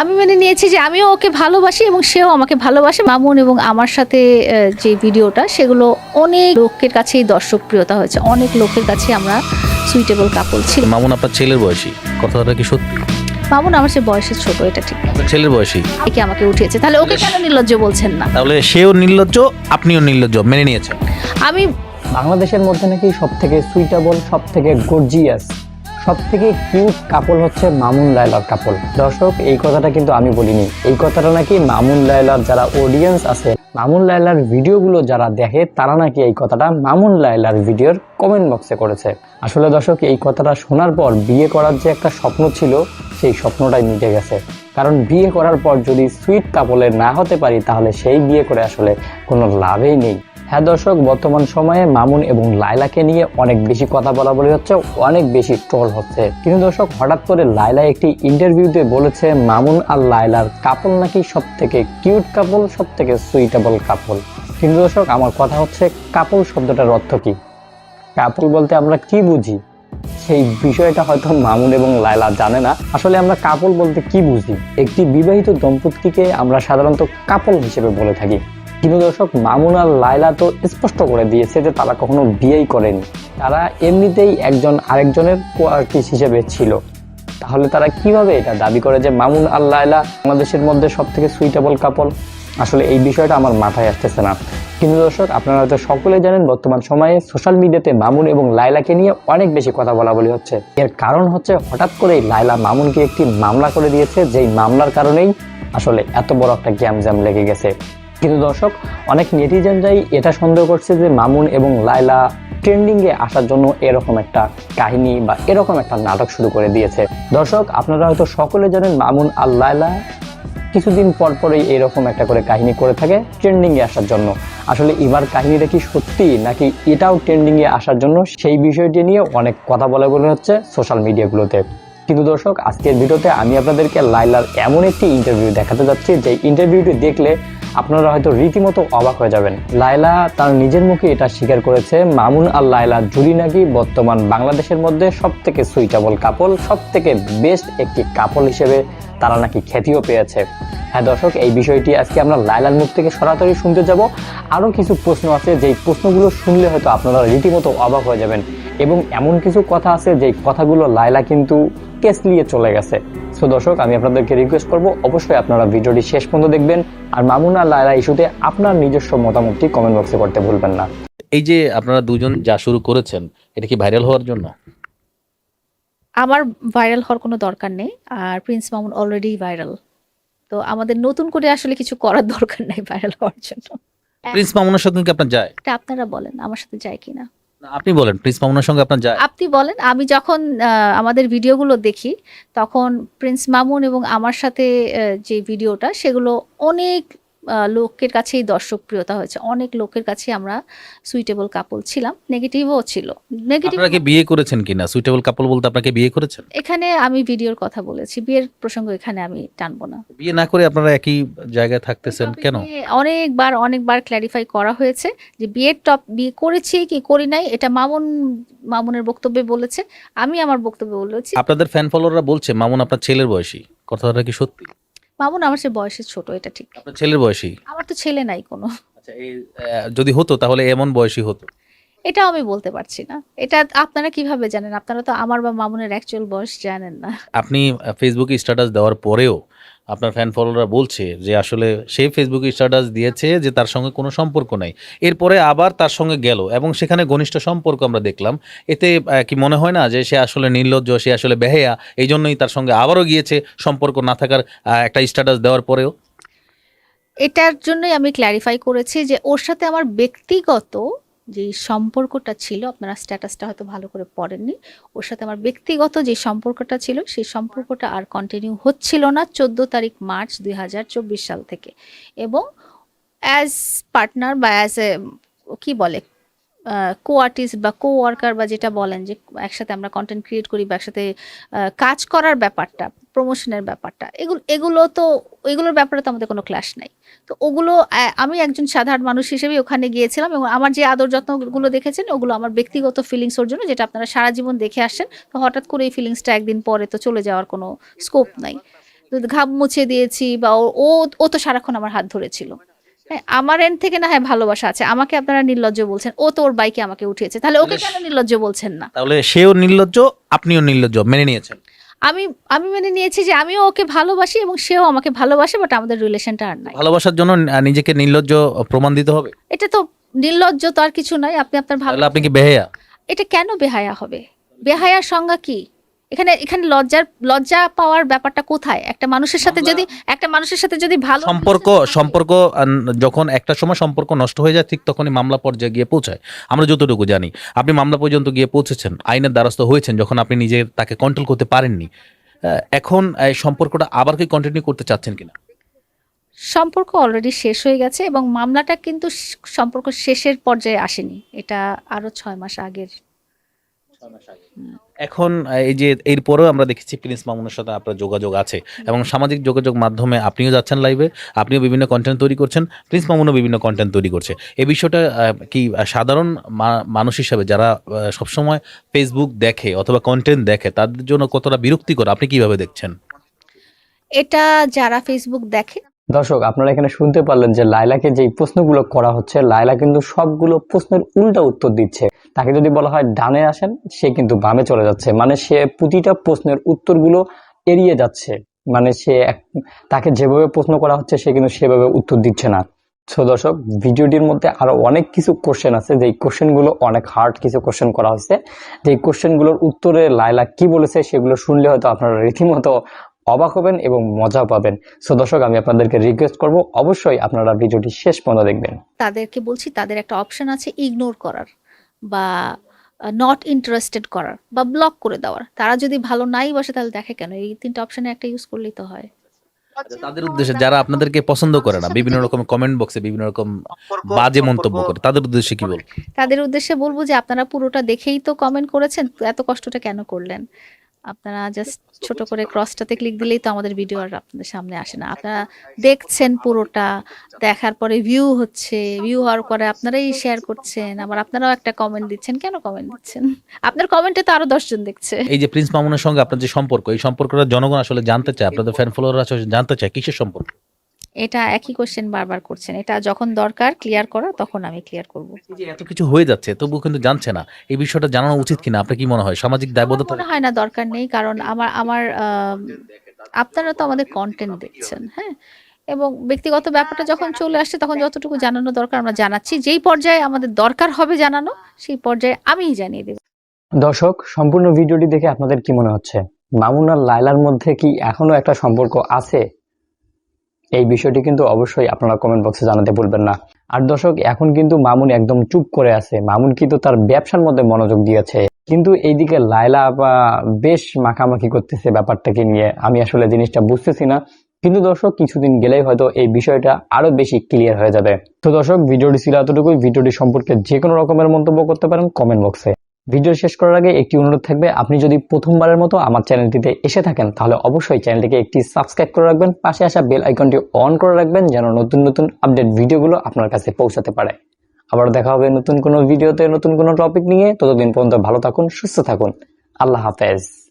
আমি মেনে নিয়েছি যে আমিও ওকে ভালোবাসি এবং সেও আমাকে ভালোবাসে। মামুন এবং আমার সাথে যে ভিডিওটা সেগুলো অনেক লোকের কাছেই দর্শক প্রিয়তা হয়েছে। অনেক লোকের কাছে আমরা সুইটেবল কাপল ছিল মামুন আপনার ছেলের বয়সী? কথাটা কি সত্যি? মামুন আমার সে বয়সে ছোট এটা ঠিক। ছেলের বয়সী? একে আমাকে উঠিয়েছে। তাহলে ওকে কেন নির্লজ্জ বলছেন না? তাহলে সেও নির্লজ্জ আপনিও নির্লজ্জ মেনে নিয়েছেন। আমি বাংলাদেশের মধ্যে নাকি সব থেকে সুইটেবল সব থেকে গর্জিয়াস সব থেকে কিউট কাপল হচ্ছে মামুন লায়লার কাপল দর্শক, এই কথাটা কিন্তু আমি বলিনি। এই কথাটা নাকি মামুন লায়লার যারা অডিয়েন্স আছে, মামুন লায়লার ভিডিওগুলো যারা দেখে, তারা নাকি এই কথাটা মামুন লায়লার ভিডিওর কমেন্ট বক্সে করেছে। আসলে দর্শক, এই কথাটা শোনার পর বিয়ে করার যে একটা স্বপ্ন ছিল, সেই স্বপ্নটাই মিটে গেছে। কারণ বিয়ে করার পর যদি সুইট কাপলের না হতে পারি, তাহলে সেই বিয়ে করে আসলে কোনো লাভই নেই। হ্যাঁ দর্শক, বর্তমান সময়ে মামুন এবং লাইলাকে নিয়ে অনেক বেশি কথা বলা বলি হচ্ছে, অনেক বেশি ট্রল হচ্ছে। কিন্তু দর্শক, হঠাৎ করে লাইলা একটি ইন্টারভিউতে বলেছে, মামুন আর লাইলার কাপল নাকি সব থেকে কিউট কাপল সব থেকে সুইটেবল কাপল কিন্তু দর্শক, আমার কথা হচ্ছে কাপল শব্দটার অর্থ কি? কাপল বলতে আমরা কি বুঝি? সেই বিষয়টা হয়তো মামুন এবং লায়লা জানে না। আসলে আমরা কাপল বলতে কি বুঝি? একটি বিবাহিত দম্পতিকে আমরা সাধারণত কাপল হিসেবে বলে থাকি। কিন্তু দর্শক মামুন আর লায়লা তো স্পষ্ট করে দিয়েছে যে তারা কখনো বিয়েই করেনি। তারা এমনিতেই একজন আরেকজনের কোয়ার্টিস হিসেবে ছিল। তাহলে তারা কীভাবে এটা দাবি করে যে মামুন আর লায়লা বাংলাদেশের মধ্যে সব থেকে সুইটেবল কাপল আসলে এই বিষয়টা আমার মাথায় আসতেছে না। কিন্তু দর্শক, আপনারা হয়তো সকলে জানেন, বর্তমান সময়ে সোশ্যাল মিডিয়াতে মামুন এবং লাইলাকে নিয়ে অনেক বেশি কথা বলা বলি হচ্ছে। এর কারণ হচ্ছে হঠাৎ করেই লাইলা মামুনকে একটি মামলা করে দিয়েছে, যেই মামলার কারণেই আসলে এত বড় একটা গ্যাম জ্যাম লেগে গেছে। কিন্তু দর্শক, অনেক নেটিজেনরাই এটা সন্দেহ করছে যে মামুন এবং লাইলা ট্রেন্ডিংয়ে আসার জন্য এরকম একটা কাহিনী বা এরকম একটা নাটক শুরু করে দিয়েছে। দর্শক, আপনারা হয়তো সকলে জানেন মামুন আর লাইলা কিছুদিন পর পরই এরকম একটা করে কাহিনী করে থাকে ট্রেন্ডিংয়ে আসার জন্য। আসলে এবার কাহিনীটা কি সত্যি নাকি এটাও ট্রেন্ডিংয়ে আসার জন্য? সেই বিষয়টি নিয়ে অনেক কথা বলে বলে হচ্ছে সোশ্যাল মিডিয়াগুলোতে কিন্তু দর্শক, আজকের ভিডিওতে আমি আপনাদেরকে লাইলার এমন একটি ইন্টারভিউ দেখাতে যাচ্ছি। যে ইন্টারভিউটি দেখলে আপনারা হয়তো রীতিমতো অবাক হয়ে যাবেন। লাইলা তার নিজের মুখে এটা স্বীকার করেছে, মামুন আর লাইলা জুড়ি নাকি বর্তমান বাংলাদেশের মধ্যে সব থেকে সুইটেবল কাপল সব থেকে বেস্ট একটি কাপল হিসেবে তারা নাকি খ্যাতিও পেয়েছে? হ্যাঁ দর্শক, এই বিষয়টি আজকে আমরা লাইলার মুখ থেকে সরাসরি শুনতে যাব। আরও কিছু প্রশ্ন আছে, যেই প্রশ্নগুলো শুনলে হয়তো আপনারা রীতিমতো অবাক হয়ে যাবেন। এবং এমন কিছু কথা আছে যেই কথাগুলো লাইলা কিন্তু কেস নিয়ে চলে গেছে। সো দর্শক আমি আপনাদেরকে রিকোয়েস্ট করব অবশ্যই আপনারা ভিডিওটি শেষ পর্যন্ত দেখবেন। আর মামুন আর লাইলা ইস্যুতে আপনার নিজস্ব মতামতটি কমেন্ট বক্সে করতে ভুলবেন না। এই যে আপনারা দুজন যা শুরু করেছেন এটা কি ভাইরাল হওয়ার জন্য? আমার ভাইরাল হওয়ার কোনো দরকার নেই আর প্রিন্স মামুন অলরেডি ভাইরাল তো আমাদের নতুন করে আসলে কিছু করার দরকার নেই ভাইরাল হওয়ার জন্য। প্রিন্স মামুনের সঙ্গে কি আপনার যায়? এটা আপনারা বলেন আমার সাথে যায় কিনা? আপনি বলেন, প্রিন্স মামুনের সঙ্গে আপনার যায় আপনি বলেন, আমি যখন আমাদের ভিডিওগুলো দেখি, তখন প্রিন্স মামুন এবং আমার সাথে যে ভিডিওটা, সেগুলো অনেক লোকের কাছেই দর্শক প্রিয়তা হয়েছে। অনেক লোকের কাছে আমরা সুইটেবল কাপল ছিলাম। নেগেটিভও ছিল। নেগেটিভ আপনারা কি বিয়ে করেছেন কিনা? সুইটেবল কাপল বলতে আপনাকে বিয়ে করেছেন? এখানে আমি ভিডিওর কথা বলেছি। বিয়ের প্রসঙ্গ এখানে আমি টানবো না। বিয়ে না করে আপনারা একই জায়গায় থাকতেছেন কেন? অনেকবার অনেকবার ক্ল্যারিফাই করা হয়েছে যে বিয়ের টপ বিয়ে করেছি কি করি নাই এটা মামুন মামুনের বক্তব্যে বলেছে। আমি আমার বক্তব্যে বলেছি। আপনাদের ফ্যান ফলোয়াররা বলছে মামুন আপনার ছেলের বয়সী। কথাটা কি সত্যি? মামুন আমার সে বয়সে ছোট এটা ঠিক। আপনার ছেলের বয়সী আমার তো ছেলে নাই কোনো। আচ্ছা এই আহ, যদি হতো তাহলে এমন বয়সী হতো? এটাও আমি বলতে পারছি না। এটা আপনারা কীভাবে জানেন? আপনারা তো আমার বা মামুনের অ্যাকচুয়াল বয়স জানেন না। আপনি ফেসবুকে স্ট্যাটাস দেওয়ার পরেও আপনার ফ্যান ফলোয়াররা বলছে যে আসলে সে ফেসবুকে স্ট্যাটাস দিয়েছে যে তার সঙ্গে কোনো সম্পর্ক নাই। এরপরে আবার তার সঙ্গে গেল এবং সেখানে ঘনিষ্ঠ সম্পর্ক আমরা দেখলাম। এতে কি মনে হয় না যে সে আসলে নির্লজ্জ সে আসলে বেহেয়া এই জন্যই তার সঙ্গে আবারও গিয়েছে সম্পর্ক না থাকার একটা স্ট্যাটাস দেওয়ার পরেও? এটার জন্যই আমি ক্ল্যারিফাই করেছি যে ওর সাথে আমার ব্যক্তিগত যে সম্পর্কটা ছিল, আপনারা স্ট্যাটাসটা হয়তো ভালো করে পড়েননি, ওর সাথে আমার ব্যক্তিগত যে সম্পর্কটা ছিল, সেই সম্পর্কটা আর কন্টিনিউ হচ্ছিল না চোদ্দ তারিখ মার্চ দুই হাজার চব্বিশ সাল থেকে। এবং অ্যাজ পার্টনার বা অ্যাজ এ কি বলে কো আর্টিস্ট বা কো ওয়ার্কার বা যেটা বলেন যে একসাথে আমরা কন্টেন্ট ক্রিয়েট করি বা একসাথে কাজ করার ব্যাপারটা প্রমোশনের ব্যাপারটা। এগুলো এগুলো তো এগুলোর ব্যাপারে তো আমাদের কোনো ক্লাস নাই। তো ওগুলো আমি একজন সাধারণ মানুষ হিসেবে ওখানে গিয়েছিলাম এবং আমার যে আদর যত্নগুলো দেখেছেন ওগুলো আমার ব্যক্তিগত ফিলিংস ওর জন্য যেটা আপনারা সারা জীবন দেখে আসছেন। তো হঠাৎ করে এই ফিলিংসটা একদিন পরে তো চলে যাওয়ার কোনো স্কোপ নাই। ঘাম মুছে দিয়েছি বা ও- ও ও তো সারাক্ষণ আমার হাত ধরেছিল। হ্যাঁ আমার এন্ড থেকে না হয় ভালোবাসা আছে। আমাকে আপনারা নির্লজ্জ বলছেন ও তো ওর বাইকে আমাকে উঠিয়েছে। তাহলে ওকে কেন নির্লজ্জ বলছেন না? তাহলে সেও নির্লজ্জ আপনিও নির্লজ্জ মেনে নিয়েছেন। আমি আমি মেনে নিয়েছি যে আমিও ওকে ভালোবাসি এবং সেও আমাকে ভালোবাসে বাট আমাদের রিলেশনটা আর নাই। ভালোবাসার জন্য নিজেকে নির্লজ্জ প্রমাণ দিতে হবে? এটা তো নির্লজ্জ তো আর কিছু নয় আপনি আপনার ভালো আপনি কি বেহায়া? এটা কেন বেহায়া হবে? বেহায়ার সংজ্ঞা কি? এখানে এখানে লজ্জার লজ্জা পাওয়ার ব্যাপারটা কোথায়? একটা মানুষের সাথে যদি একটা মানুষের সাথে যদি ভালো সম্পর্ক সম্পর্ক যখন একটা সময় সম্পর্ক নষ্ট হয়ে যায় ঠিক তখনই মামলা পর্যায়ে গিয়ে পৌঁছায়। আমরা যতটুকু জানি আপনি মামলা পর্যন্ত গিয়ে পৌঁছেছেন আইনের দ্বারস্থ হয়েছেন যখন আপনি নিজে তাকে কন্ট্রোল করতে পারেননি। এখন এই সম্পর্কটা আবার কি কন্টিনিউ করতে চাচ্ছেন কিনা? সম্পর্ক অলরেডি শেষ হয়ে গেছে এবং মামলাটা কিন্তু সম্পর্ক শেষের পর্যায়ে আসেনি। এটা আরও ছয় মাস আগের এখন এই যে এরপরেও আমরা দেখেছি প্রিন্স মামুনের সাথে আপনার যোগাযোগ আছে এবং সামাজিক যোগাযোগ মাধ্যমে আপনিও যাচ্ছেন লাইভে আপনিও বিভিন্ন কন্টেন্ট তৈরি করছেন, প্রিন্স মামুনও বিভিন্ন কন্টেন্ট তৈরি করছে। এই বিষয়টা কি সাধারণ মানুষ হিসাবে যারা সবসময় ফেসবুক দেখে অথবা কন্টেন্ট দেখে, তাদের জন্য কতটা বিরক্তিকর, আপনি কীভাবে দেখছেন? এটা যারা ফেসবুক দেখে দর্শক, আপনারা এখানে শুনতে পারলেন যে লাইলাকে যেই প্রশ্নগুলো করা হচ্ছে লাইলা কিন্তু সবগুলো প্রশ্নের উল্টা উত্তর দিচ্ছে। তাকে যদি বলা হয় ডানে আসেন, সে কিন্তু বামে চলে যাচ্ছে। মানে সে প্রতিটা প্রশ্নের উত্তরগুলো এড়িয়ে যাচ্ছে। মানে সে তাকে যেভাবে প্রশ্ন করা হচ্ছে, সে কিন্তু সেভাবে উত্তর দিচ্ছে না। সো দর্শক, ভিডিওটির মধ্যে আরও অনেক কিছু কোশ্চেন আছে, যেই কোশ্চেনগুলো অনেক হার্ড কিছু কোশ্চেন করা হয়েছে। যেই কোশ্চেনগুলোর উত্তরে লাইলা কি বলেছে, সেগুলো শুনলে হয়তো আপনারা রীতিমতো অবাক হবেন এবং মজা পাবেন। সো দর্শক আমি আপনাদেরকে রিকোয়েস্ট করব অবশ্যই আপনারা ভিডিওটি শেষ পর্যন্ত দেখবেন। তাদেরকে বলছি তাদের একটা অপশন আছে ইগনোর করার বা নট ইন্টারেস্টেড করার বা ব্লক করে দেওয়ার। তারা যদি ভালো নাই বসে তাহলে দেখে কেন? এই তিনটা অপশনে একটা ইউজ করলেই তো হয়। তাদের উদ্দেশ্যে যারা আপনাদেরকে পছন্দ করে না বিভিন্ন রকম কমেন্ট বক্সে বিভিন্ন রকম বাজে মন্তব্য করে তাদের উদ্দেশ্যে কি বলব? তাদের উদ্দেশ্যে বলব যে আপনারা পুরোটা দেখেই তো কমেন্ট করেছেন এত কষ্টটা কেন করলেন? আপনারা জাস্ট ছোট করে ক্রসটাতে ক্লিক দিলেই তো আমাদের ভিডিও আর আপনাদের সামনে আসে না। আপনারা দেখছেন পুরোটা দেখার পরে ভিউ হচ্ছে ভিউ হওয়ার পরে আপনারাই শেয়ার করছেন আবার আপনারাও একটা কমেন্ট দিচ্ছেন কেন কমেন্ট দিচ্ছেন? আপনার কমেন্টে তো আরও দশজন দেখছে। এই যে প্রিন্স মামুনের সঙ্গে আপনার যে সম্পর্ক এই সম্পর্কটা জনগণ আসলে জানতে চায় আপনাদের ফ্যান ফলোয়ার আসলে জানতে চায় কিসের সম্পর্ক? এটা একই কোশ্চেন বারবার করছেন। এটা যখন দরকার ক্লিয়ার করা তখন আমি ক্লিয়ার করব। যে এত কিছু হয়ে যাচ্ছে তবু কিন্তু জানছে না। এই বিষয়টা জানানো উচিত কিনা? আপনার কি মনে হয়? সামাজিক দায়বদ্ধতা মনে হয় না দরকার নেই কারণ আমার আমার আম, আপনারা তো আমাদের কন্টেন্ট দেখছেন হ্যাঁ? এবং ব্যক্তিগত ব্যাপারটা যখন চলে আসছে তখন যতটুকু জানানো দরকার আমরা জানাচ্ছি। যেই পর্যায়ে আমাদের দরকার হবে জানানো সেই পর্যায়ে আমিই জানিয়ে দেব। দর্শক সম্পূর্ণ ভিডিওটি দেখে আপনাদের কি মনে হচ্ছে? মামুন আর লাইলার মধ্যে কি এখনও একটা সম্পর্ক আছে? এই বিষয়টি কিন্তু অবশ্যই আপনারা কমেন্ট বক্সে জানাতে ভুলবেন না। আর দর্শক, এখন কিন্তু মামুন একদম চুপ করে আছে। মামুন কিন্তু তার ব্যবসার মধ্যে মনোযোগ দিয়েছে। কিন্তু এইদিকে লাইলা বা বেশ মাখামাখি করতেছে ব্যাপারটাকে নিয়ে। আমি আসলে জিনিসটা বুঝতেছি না। কিন্তু দর্শক, কিছুদিন গেলেই হয়তো এই বিষয়টা আরও বেশি ক্লিয়ার হয়ে যাবে। তো দর্শক, ভিডিওটি ছিল এতটুকুই। ভিডিওটি সম্পর্কে যে কোনো রকমের মন্তব্য করতে পারেন কমেন্ট বক্সে ভিডিও শেষ করার আগে একটি অনুরোধ থাকবে, আপনি যদি প্রথমবারের মতো আমার চ্যানেলটিতে এসে থাকেন, তাহলে অবশ্যই চ্যানেলটিকে একটি সাবস্ক্রাইব করে রাখবেন, পাশে আসা বেল আইকনটি অন করে রাখবেন যেন নতুন নতুন আপডেট ভিডিওগুলো আপনার কাছে পৌঁছাতে পারে। আবার দেখা হবে নতুন কোনো ভিডিওতে নতুন কোনো টপিক নিয়ে, ততদিন পর্যন্ত ভালো থাকুন, সুস্থ থাকুন। আল্লাহ হাফেজ।